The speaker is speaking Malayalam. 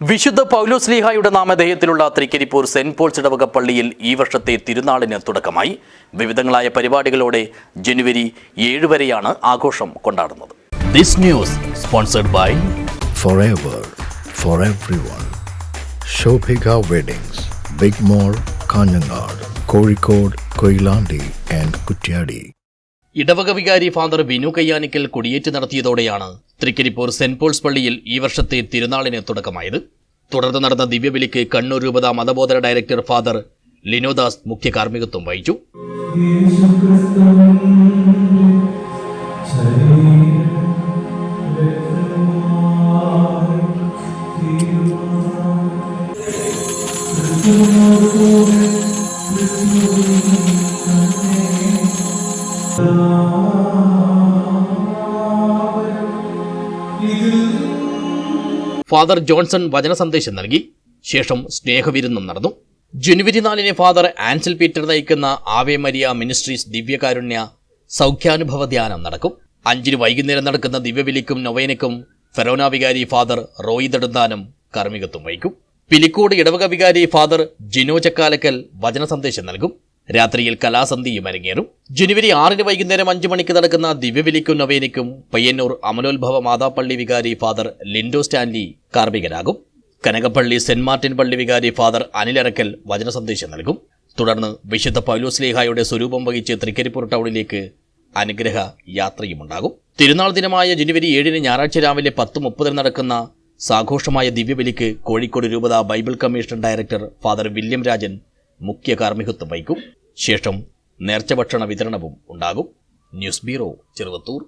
വിശുദ്ധ പൗലോസ്ലീഹായുടെ നാമധേയത്തിലുള്ള തൃക്കരിപ്പൂർ സെന്റ് പോൾസ് ഇടവക പള്ളിയിൽ ഈ വർഷത്തെ തിരുനാളിന് തുടക്കമായി വിവിധങ്ങളായ പരിപാടികളോടെ ജനുവരി ഏഴ് വരെയാണ് ആഘോഷം കൊണ്ടാടുന്നത് this news sponsored by forever for everyone. Shobhika Weddings, big mall Kanhangad Kozhikode Koilandi and Kutyadi. ഇടവക വികാരി ഫാദർ വിനു കയ്യാനിക്കൽ കൊടിയേറ്റ് നടത്തിയതോടെയാണ് തൃക്കരിപ്പൂർ സെന്റ് പോൾസ് പള്ളിയിൽ ഈ വർഷത്തെ തിരുനാളിന് തുടക്കമായത്. തുടർന്ന് നടന്ന ദിവ്യബലിക്ക് കണ്ണൂർ രൂപത മതബോധന ഡയറക്ടർ ഫാദർ ലിനോദാസ് മുഖ്യ കാർമ്മികത്വം വഹിച്ചു ഫാദർ ജോൺസൺ വചന സന്ദേശം നൽകി. ശേഷം സ്നേഹവിരുന്നും നടന്നു. ജനുവരി നാലിന് ഫാദർ ആൻസൽ പീറ്റർ നയിക്കുന്ന ആവേ മരിയ മിനിസ്ട്രീസ് ദിവ്യകാരുണ്യ സൗഖ്യാനുഭവ ധ്യാനം നടക്കും. അഞ്ചിന് വൈകുന്നേരം നടക്കുന്ന ദിവ്യവിലിക്കും നൊവേനയ്ക്കും ഫെറോന വികാരി ഫാദർ റോയി ദടുന്താനും കാർമ്മികത്വം വഹിക്കും. പിലിക്കോട് ഇടവക വികാരി ഫാദർ ജിനോ ചക്കാലക്കൽ വചന സന്ദേശം നൽകും. രാത്രിയിൽ കലാസന്ധിയും അരങ്ങേറും. ജനുവരി ആറിന് വൈകുന്നേരം അഞ്ചു മണിക്ക് നടക്കുന്ന ദിവ്യവിലിക്കും നൊവേനയ്ക്കും പയ്യന്നൂർ അമലോത്ഭവ മാതാപ്പള്ളി വികാരി ഫാദർ ലിൻഡോ സ്റ്റാൻലി കാർമ്മികനാകും. കനകപ്പള്ളി സെന്റ് മാർട്ടിൻ പള്ളി വികാരി ഫാദർ അനിലറക്കൽ വചന സന്ദേശം നൽകും. തുടർന്ന് വിശുദ്ധ പൗലോസ്ലേഹായുടെ സ്വരൂപം വഹിച്ച് തൃക്കരിപ്പൂർ ടൗണിലേക്ക് അനുഗ്രഹ യാത്രയുമുണ്ടാകും. തിരുനാൾ ദിനമായ ജനുവരി ഏഴിന് ഞായറാഴ്ച രാവിലെ പത്ത് മുപ്പതിന് നടക്കുന്ന സാഘോഷമായ ദിവ്യബലിക്ക് കോഴിക്കോട് രൂപത Bible commission director father William Rajan മുഖ്യ കാർമ്മികത്വം വഹിക്കും. ശേഷം നേർച്ചഭക്ഷണ വിതരണവും ഉണ്ടാകും. News bureau Cheruvathur.